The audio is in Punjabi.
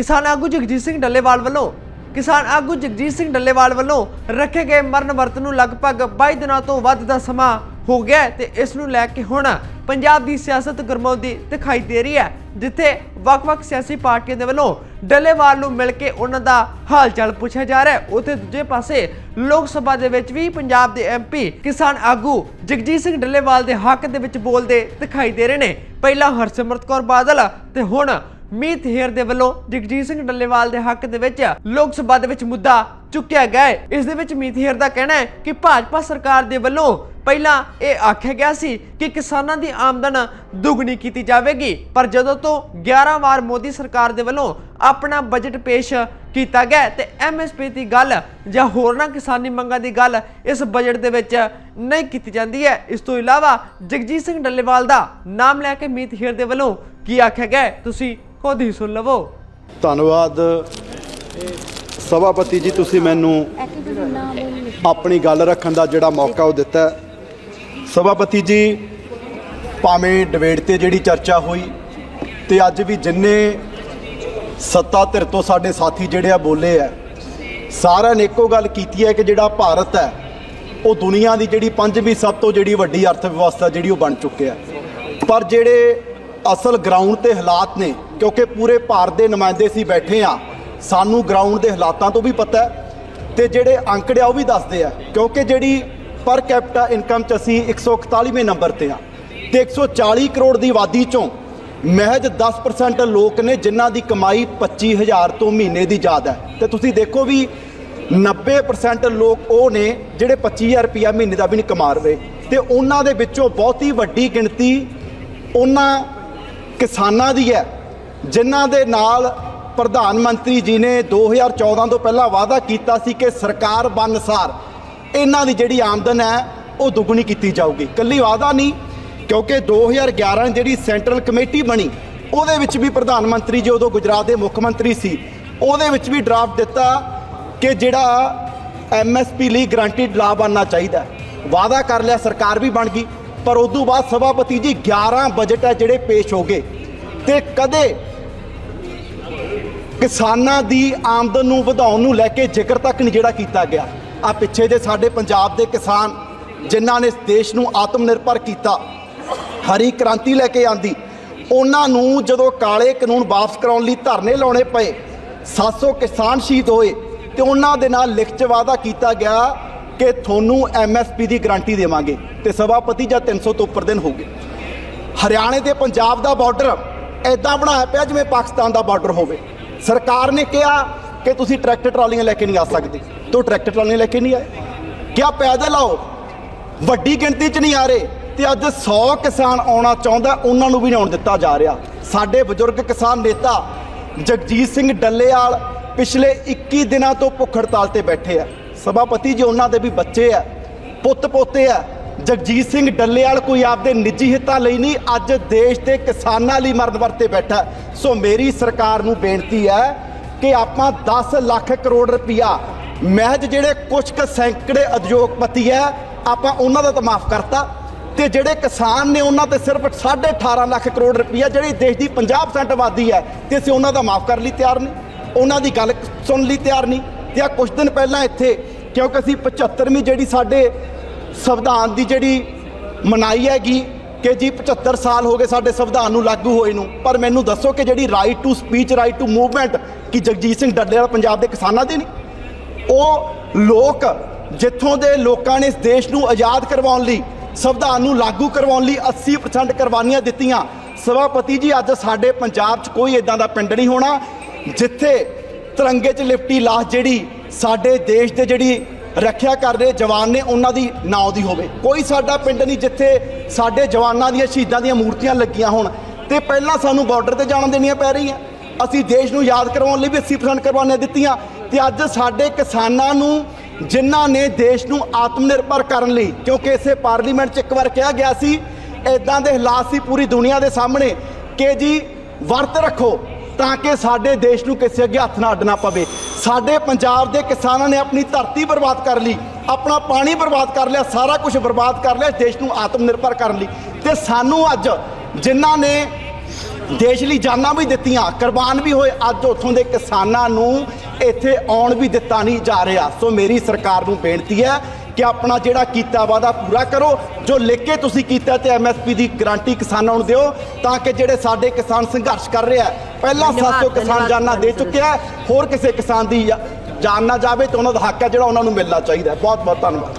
ਕਿਸਾਨ ਆਗੂ ਜਗਜੀਤ ਸਿੰਘ ਡੱਲੇਵਾਲ ਵੱਲੋਂ, ਕਿਸਾਨ ਆਗੂ ਜਗਜੀਤ ਸਿੰਘ ਡੱਲੇਵਾਲ ਵੱਲੋਂ ਰੱਖੇ ਗਏ ਮਰਨ ਵਰਤ ਨੂੰ ਲਗਭਗ 22 ਦਿਨਾਂ ਤੋਂ ਵੱਧ ਦਾ ਸਮਾਂ ਹੋ ਗਿਆ ਹੈ ਤੇ ਇਸ ਨੂੰ ਲੈ ਕੇ ਹੁਣ ਪੰਜਾਬ ਦੀ ਸਿਆਸਤ ਗਰਮਾਉਂਦੀ ਦਿਖਾਈ ਦੇ ਰਹੀ ਹੈ, ਜਿੱਥੇ ਵੱਖ-ਵੱਖ ਸਿਆਸੀ ਪਾਰਟੀਆਂ ਦੇ ਵੱਲੋਂ ਡੱਲੇਵਾਲ ਨੂੰ ਮਿਲ ਕੇ ਉਹਨਾਂ ਦਾ ਹਾਲ ਚਾਲ ਪੁੱਛਿਆ ਜਾ ਰਿਹਾ ਹੈ। ਉੱਥੇ ਦੂਜੇ ਪਾਸੇ ਲੋਕ ਸਭਾ ਦੇ ਵਿੱਚ ਵੀ ਪੰਜਾਬ ਦੇ ਐਮਪੀ ਕਿਸਾਨ ਆਗੂ ਜਗਜੀਤ ਸਿੰਘ ਡੱਲੇਵਾਲ ਦੇ ਹੱਕ ਦੇ ਵਿੱਚ ਬੋਲਦੇ ਦਿਖਾਈ ਦੇ ਰਹੇ ਨੇ। ਪਹਿਲਾਂ ਹਰਸਿਮਰਤ ਕੌਰ ਬਾਦਲ ਤੇ ਹੁਣ ਮੀਤ ਹੇਰ ਦੇ ਵੱਲੋਂ ਜਗਜੀਤ ਸਿੰਘ ਡੱਲੇਵਾਲ ਦੇ ਹੱਕ ਦੇ ਵਿੱਚ ਲੋਕ ਸਭਾ ਦੇ ਵਿੱਚ ਮੁੱਦਾ ਚੁੱਕਿਆ ਗਿਆ ਹੈ। ਇਸ ਦੇ ਵਿੱਚ ਮੀਤ ਹੇਰ ਦਾ ਕਹਿਣਾ ਹੈ ਕਿ ਭਾਜਪਾ ਸਰਕਾਰ ਦੇ ਵੱਲੋਂ ਪਹਿਲਾਂ ਇਹ ਆਖਿਆ ਗਿਆ ਸੀ ਕਿ ਕਿਸਾਨਾਂ ਦੀ ਆਮਦਨ ਦੁੱਗਣੀ ਕੀਤੀ ਜਾਵੇਗੀ ਪਰ ਜਦੋਂ ਤੋਂ 11 ਵਾਰ ਮੋਦੀ ਸਰਕਾਰ ਦੇ ਵੱਲੋਂ ਆਪਣਾ ਬਜਟ ਪੇਸ਼ ਕੀਤਾ ਗਿਆ ਹੈ ਤੇ ਐਮਐਸਪੀ ਦੀ ਗੱਲ ਜਾਂ ਹੋਰਨਾਂ ਕਿਸਾਨੀ ਮੰਗਾਂ ਦੀ ਗੱਲ ਇਸ ਬਜਟ ਦੇ ਵਿੱਚ ਨਹੀਂ ਕੀਤੀ ਜਾਂਦੀ ਹੈ। ਇਸ ਤੋਂ ਇਲਾਵਾ ਜਗਜੀਤ ਸਿੰਘ ਡੱਲੇਵਾਲ ਦਾ ਨਾਮ ਲੈ ਕੇ ਮੀਤ ਹੇਰ ਦੇ ਵੱਲੋਂ ਕੀ ਆਖਿਆ ਗਿਆ ਹੈ, ਤੁਸੀਂ ਖੁਦ ਹੀ ਸੁਣ ਲਵੋ। ਧੰਨਵਾਦ। ਸਭਾਪਤੀ ਜੀ, ਤੁਸੀਂ ਮੈਨੂੰ ਆਪਣੀ ਗੱਲ ਰੱਖਣ ਦਾ ਜਿਹੜਾ ਮੌਕਾ ਉਹ ਦਿੱਤਾ। ਸਭਾਪਤੀ ਜੀ, ਭਾਵੇਂ ਡਿਬੇਟ ਤੇ ਜਿਹੜੀ ਚਰਚਾ ਹੋਈ ਤੇ ਅੱਜ ਵੀ ਜਿੰਨੇ ਸੱਤਾ ਧਿਰ ਤੋਂ ਸਾਡੇ ਸਾਥੀ ਜਿਹੜੇ ਆ ਬੋਲੇ ਆ, ਸਾਰਿਆਂ ਨੇ ਇੱਕੋ ਗੱਲ ਕੀਤੀ ਹੈ ਕਿ ਜਿਹੜਾ ਭਾਰਤ ਹੈ, ਉਹ ਦੁਨੀਆ ਦੀ ਜਿਹੜੀ ਪੰਜਵੀਂ ਸਭ ਤੋਂ ਜਿਹੜੀ ਵੱਡੀ ਅਰਥ ਵਿਵਸਥਾ ਜਿਹੜੀ ਉਹ ਬਣ ਚੁੱਕਿਆ। ਪਰ ਜਿਹੜੇ ਅਸਲ ਗਰਾਊਂਡ ਤੇ ਹਾਲਾਤ ਨੇ, ਕਿਉਂਕਿ ਪੂਰੇ ਭਾਰਤ ਦੇ ਨੁਮਾਇੰਦੇ ਸੀ ਬੈਠੇ ਆ ਸਾਨੂੰ ਗਰਾਊਂਡ ਦੇ ਹਾਲਾਤਾਂ ਤੋਂ ਵੀ ਪਤਾ ਹੈ ਤੇ ਜਿਹੜੇ ਅੰਕੜੇ ਆ ਉਹ ਵੀ ਦੱਸਦੇ ਆ, ਕਿਉਂਕਿ ਜਿਹੜੀ ਪਰ ਕੈਪੀਟਾ ਇਨਕਮ ਚ ਅਸੀਂ 141ਵੇਂ ਨੰਬਰ ਤੇ ਆ ਤੇ 140 ਕਰੋੜ ਦੀ ਆਬਾਦੀ ਚੋਂ ਮਹਿਜ 10% ਲੋਕ ਨੇ ਜਿਨ੍ਹਾਂ ਦੀ ਕਮਾਈ 25000 ਤੋਂ ਮਹੀਨੇ ਦੀ ਜ਼ਿਆਦਾ ਹੈ। ਤੇ ਤੁਸੀਂ ਦੇਖੋ ਵੀ 90% ਲੋਕ ਉਹ ਨੇ ਜਿਹੜੇ 25000 ਰੁਪਇਆ ਮਹੀਨੇ ਦਾ ਵੀ ਨਹੀਂ ਕਮਾ ਰਹੇ। ਤੇ ਉਹਨਾਂ ਦੇ ਵਿੱਚੋਂ ਬਹੁਤੀ ਵੱਡੀ ਗਿਣਤੀ ਉਹਨਾਂ ਕਿਸਾਨਾਂ ਦੀ ਹੈ, ਜਿਨ੍ਹਾਂ ਦੇ ਨਾਲ ਪ੍ਰਧਾਨ ਮੰਤਰੀ ਜੀ ਨੇ 2014 ਤੋਂ ਪਹਿਲਾਂ ਵਾਅਦਾ ਕੀਤਾ ਸੀ ਕਿ ਸਰਕਾਰ ਬਨਸਾਰ ਇਹਨਾਂ ਦੀ ਜਿਹੜੀ ਆਮਦਨ ਹੈ, ਉਹ ਦੁੱਗਣੀ ਕੀਤੀ ਜਾਊਗੀ। ਕੱਲੀ ਵਾਅਦਾ ਨਹੀਂ, ਕਿਉਂਕਿ 2011 ਜਿਹੜੀ ਸੈਂਟਰਲ ਕਮੇਟੀ ਬਣੀ, ਉਹਦੇ ਵਿੱਚ ਵੀ ਪ੍ਰਧਾਨ ਮੰਤਰੀ ਜੀ ਉਦੋਂ ਗੁਜਰਾਤ ਦੇ ਮੁੱਖ ਮੰਤਰੀ ਸੀ। ਉਹਦੇ ਵਿੱਚ ਵੀ ਡਰਾਫਟ ਦਿੱਤਾ ਕਿ ਜਿਹੜਾ ਐਮਐਸਪੀ ਲਈ ਗਰੰਟਿਡ ਲਾਭ ਬਣਨਾ ਚਾਹੀਦਾ। ਵਾਅਦਾ ਕਰ ਲਿਆ, ਸਰਕਾਰ ਵੀ ਬਣ ਗਈ। ਪਰ ਉਸ ਤੋਂ ਬਾਅਦ ਸਭਾਪਤੀ ਜੀ 11 ਬਜਟ ਹੈ ਜਿਹੜੇ ਪੇਸ਼ ਹੋ ਗਏ। ਤੇ ਕਦੇ ਕਿਸਾਨਾਂ ਦੀ ਆਮਦਨ ਨੂੰ ਵਧਾਉਣ ਨੂੰ ਲੈ ਕੇ ਜ਼ਿਕਰ ਤੱਕ ਨਹੀਂ ਜਿਹੜਾ ਕੀਤਾ ਗਿਆ। ਆ ਪਿੱਛੇ ਦੇ ਸਾਡੇ ਪੰਜਾਬ ਦੇ ਕਿਸਾਨ ਜਿਨ੍ਹਾਂ ਨੇ ਦੇਸ਼ ਨੂੰ ਆਤਮ ਨਿਰਭਰ ਕੀਤਾ, ਹਰੀ ਕ੍ਰਾਂਤੀ ਲੈ ਕੇ ਆਂਦੀ, ਉਹਨਾਂ ਨੂੰ ਜਦੋਂ ਕਾਲੇ ਕਾਨੂੰਨ ਵਾਪਸ ਕਰਾਉਣ ਲਈ ਧਰਨੇ ਲਾਉਣੇ ਪਏ 700 ਕਿਸਾਨ ਸ਼ਹੀਦ ਹੋਏ ਤੇ ਉਹਨਾਂ ਦੇ ਨਾਲ ਲਿਖਤ 'ਚ ਵਾਅਦਾ ਕੀਤਾ ਗਿਆ ਕਿ ਤੁਹਾਨੂੰ ਐਮਐਸਪੀ ਦੀ ਗਾਰੰਟੀ ਦੇਵਾਂਗੇ ਤੇ ਸਭਾਪਤੀ ਜਾਂ 300 ਤੋਂ ਉੱਪਰ ਦਿਨ ਹੋ ਗਏ ਹਰਿਆਣੇ ਤੇ ਪੰਜਾਬ ਦਾ ਬਾਰਡਰ ਐਦਾਂ ਬਣਾਇਆ ਪਿਆ ਜਿਵੇਂ ਪਾਕਿਸਤਾਨ ਦਾ ਬਾਰਡਰ ਹੋਵੇ। ਸਰਕਾਰ ਨੇ ਕਿਹਾ ਕਿ ਤੁਸੀਂ ਟਰੈਕਟਰ ਟਰਾਲੀਆਂ ਲੈ ਕੇ ਨਹੀਂ ਆ ਸਕਦੇ। ਤੋ ਟਰੈਕਟਰ ਟਰਾਲੀਆਂ ਲੈ ਕੇ ਨਹੀਂ ਆਏ। ਕਿਆ ਪੈਦਲ ਆਓ? ਵੱਡੀ ਗਿਣਤੀ 'ਚ ਨਹੀਂ ਆ ਰਹੇ ਤੇ ਅੱਜ 100 ਕਿਸਾਨ ਆਉਣਾ ਚਾਹੁੰਦਾ, ਉਹਨਾਂ ਨੂੰ ਵੀ ਨਹੀਂ ਆਉਣ ਦਿੱਤਾ ਜਾ ਰਿਹਾ। ਸਾਡੇ ਬਜ਼ੁਰਗ ਕਿਸਾਨ ਨੇਤਾ ਜਗਜੀਤ ਸਿੰਘ ਡੱਲੇਵਾਲ ਪਿਛਲੇ 21 ਦਿਨਾਂ ਤੋਂ ਭੁੱਖ ਹੜਤਾਲ ਤੇ ਬੈਠੇ ਆ। ਸਭਾਪਤੀ ਜੀ, ਉਹਨਾਂ ਦੇ ਵੀ ਬੱਚੇ ਆ, ਪੁੱਤ ਪੋਤੇ ਆ। ਜਗਜੀਤ ਸਿੰਘ ਡੱਲੇਵਾਲ ਕੋਈ ਆਪਦੇ ਨਿੱਜੀ ਹਿੱਤਾਂ ਲਈ ਨਹੀਂ, ਅੱਜ ਦੇਸ਼ ਦੇ ਕਿਸਾਨਾਂ ਲਈ ਮਰਨ ਵਰਤੇ ਬੈਠਾ। ਸੋ ਮੇਰੀ ਸਰਕਾਰ ਨੂੰ ਬੇਨਤੀ ਹੈ ਕਿ ਆਪਾਂ 10 ਲੱਖ ਕਰੋੜ ਰੁਪਇਆ ਮਹਿਜ ਜਿਹੜੇ ਕੁਝ ਕੁ ਸੈਂਕੜੇ ਉਦਯੋਗਪਤੀ ਹੈ, ਆਪਾਂ ਉਹਨਾਂ ਦਾ ਤਾਂ ਮਾਫ ਕਰਤਾ। ਤੇ ਜਿਹੜੇ ਕਿਸਾਨ ਨੇ, ਉਹਨਾਂ ਤੇ ਸਿਰਫ 18.5 ਲੱਖ ਕਰੋੜ ਰੁਪਇਆ ਜਿਹੜੀ ਦੇਸ਼ ਦੀ 50% ਆਬਾਦੀ ਹੈ, ਤੇ ਅਸੀਂ ਉਹਨਾਂ ਦਾ ਮਾਫ ਕਰਨ ਲਈ ਤਿਆਰ ਨਹੀਂ। ਉਹਨਾਂ ਦੀ ਗੱਲ ਸੁਣਨ ਲਈ ਤਿਆਰ ਨਹੀਂ। ਤੇ ਆ ਕੁਝ ਦਿਨ ਪਹਿਲਾਂ ਇੱਥੇ, ਕਿਉਂਕਿ ਅਸੀਂ 75ਵੀਂ ਜਿਹੜੀ ਸਾਡੇ ਸੰਵਿਧਾਨ ਦੀ ਜਿਹੜੀ ਮਨਾਈ ਹੈਗੀ, ਕਿ ਜੀ 75 ਸਾਲ ਹੋ ਗਏ ਸਾਡੇ ਸੰਵਿਧਾਨ ਨੂੰ ਲਾਗੂ ਹੋਏ ਨੂੰ, ਪਰ ਮੈਨੂੰ ਦੱਸੋ ਕਿ ਜਿਹੜੀ right to speech right to movement ਕਿ ਜਗਜੀਤ ਸਿੰਘ ਡੱਲੇਵਾਲ ਪੰਜਾਬ ਦੇ ਕਿਸਾਨਾਂ ਦੀ ਨਹੀਂ? ਉਹ ਲੋਕ ਜਿੱਥੋਂ ਦੇ ਲੋਕਾਂ ਨੇ ਇਸ ਦੇਸ਼ ਨੂੰ ਆਜ਼ਾਦ ਕਰਵਾਉਣ ਲਈ, ਸੰਵਿਧਾਨ ਨੂੰ ਲਾਗੂ ਕਰਵਾਉਣ ਲਈ 80% ਕੁਰਬਾਨੀਆਂ ਦਿੱਤੀਆਂ, ਸਭਾਪਤੀ ਜੀ ਅੱਜ ਸਾਡੇ ਪੰਜਾਬ 'ਚ ਕੋਈ ਇਦਾਂ ਦਾ ਪਿੰਡ ਨਹੀਂ ਹੋਣਾ, ਜਿੱਥੇ ਤਿਰੰਗੇ 'ਚ ਲਿਪਟੀ ਲਾਸ਼ ਜਿਹੜੀ ਸਾਡੇ ਦੇਸ਼ ਦੇ ਜਿਹੜੀ ਰੱਖਿਆ ਕਰ ਰਹੇ ਜਵਾਨ ਨੇ, ਉਹਨਾਂ ਦੀ ਨਾਂ ਦੀ ਹੋਵੇ। ਕੋਈ ਸਾਡਾ ਪਿੰਡ ਨਹੀਂ ਜਿੱਥੇ ਸਾਡੇ ਜਵਾਨਾਂ ਦੀਆਂ ਸ਼ਹੀਦਾਂ ਦੀਆਂ ਮੂਰਤੀਆਂ ਲੱਗੀਆਂ ਹੋਣ। ਤੇ ਪਹਿਲਾਂ ਸਾਨੂੰ ਬਾਰਡਰ ਤੇ ਜਾਣ ਦੇਣੀਆਂ ਪੈ ਰਹੀਆਂ। ਅਸੀਂ ਦੇਸ਼ ਨੂੰ ਯਾਦ ਕਰਵਾਉਣ ਲਈ ਵੀ 80% ਕੁਰਬਾਨੀਆਂ ਦਿੱਤੀਆਂ। ਤੇ ਅੱਜ ਸਾਡੇ ਕਿਸਾਨਾਂ ਨੂੰ, ਜਿਨ੍ਹਾਂ ਨੇ ਦੇਸ਼ ਨੂੰ ਆਤਮ ਨਿਰਭਰ ਕਰਨ ਲਈ, ਕਿਉਂਕਿ ਇਸੇ ਪਾਰਲੀਮੈਂਟ 'ਚ ਇੱਕ ਵਾਰ ਕਿਹਾ ਗਿਆ ਸੀ ਇਦਾਂ ਦੇ ਹਾਲਾਤ ਸੀ ਪੂਰੀ ਦੁਨੀਆ ਦੇ ਸਾਹਮਣੇ, ਕਿ ਜੀ ਵਰਤ ਰੱਖੋ। ਤਾਂ ਕਿ ਸਾਡੇ ਦੇਸ਼ ਨੂੰ ਕਿਸੇ ਅੱਗੇ ਹੱਥ ਨਾ ਅੱਡਣਾ ਪਵੇ। ਸਾਡੇ ਪੰਜਾਬ ਦੇ ਕਿਸਾਨਾਂ ਨੇ ਆਪਣੀ ਧਰਤੀ ਬਰਬਾਦ ਕਰ ਲਈ, ਆਪਣਾ ਪਾਣੀ ਬਰਬਾਦ ਕਰ ਲਿਆ, ਸਾਰਾ ਕੁਝ ਬਰਬਾਦ ਕਰ ਲਿਆ ਦੇਸ਼ ਨੂੰ ਆਤਮ ਨਿਰਭਰ ਕਰਨ ਲਈ। ਤੇ ਸਾਨੂੰ ਅੱਜ ਜਿਨ੍ਹਾਂ ਨੇ ਦੇਸ਼ ਲਈ ਜਾਨਾਂ ਵੀ ਦਿੱਤੀਆਂ, ਕੁਰਬਾਨ ਵੀ ਹੋਏ, ਅੱਜ ਉੱਥੋਂ ਦੇ ਕਿਸਾਨਾਂ ਨੂੰ ਇੱਥੇ ਆਉਣ ਵੀ ਦਿੱਤਾ ਨਹੀਂ ਜਾ ਰਿਹਾ। ਸੋ ਮੇਰੀ ਸਰਕਾਰ ਨੂੰ ਬੇਨਤੀ ਹੈ ਕਿ ਆਪਣਾ ਜਿਹੜਾ ਕੀਤਾ ਵਾਦਾ ਪੂਰਾ ਕਰੋ ਜੋ ਲਿਖ ਕੇ ਤੁਸੀਂ ਕੀਤਾ ਤੇ ਐਮਐਸਪੀ ਦੀ ਗਾਰੰਟੀ ਕਿਸਾਨਾਂ ਨੂੰ ਦਿਓ ਤਾਂ ਕਿ ਜਿਹੜੇ ਸਾਡੇ ਕਿਸਾਨ ਸੰਘਰਸ਼ ਕਰ ਰਿਹਾ ਪਹਿਲਾਂ ਧੰਨਵਾਦ, 700 ਕਿਸਾਨ ਜਾਨਾਂ ਦੇ। ਚੁੱਕਿਆ। ਹੋਰ ਕਿਸੇ ਕਿਸਾਨ ਦੀ ਜਾਨ ਨਾ ਜਾਵੇ ਤੇ ਉਹਨਾਂ ਦਾ ਹੱਕ ਹੈ ਜਿਹੜਾ ਉਹਨਾਂ ਨੂੰ ਮਿਲਣਾ ਚਾਹੀਦਾ। ਬਹੁਤ ਬਹੁਤ ਧੰਨਵਾਦ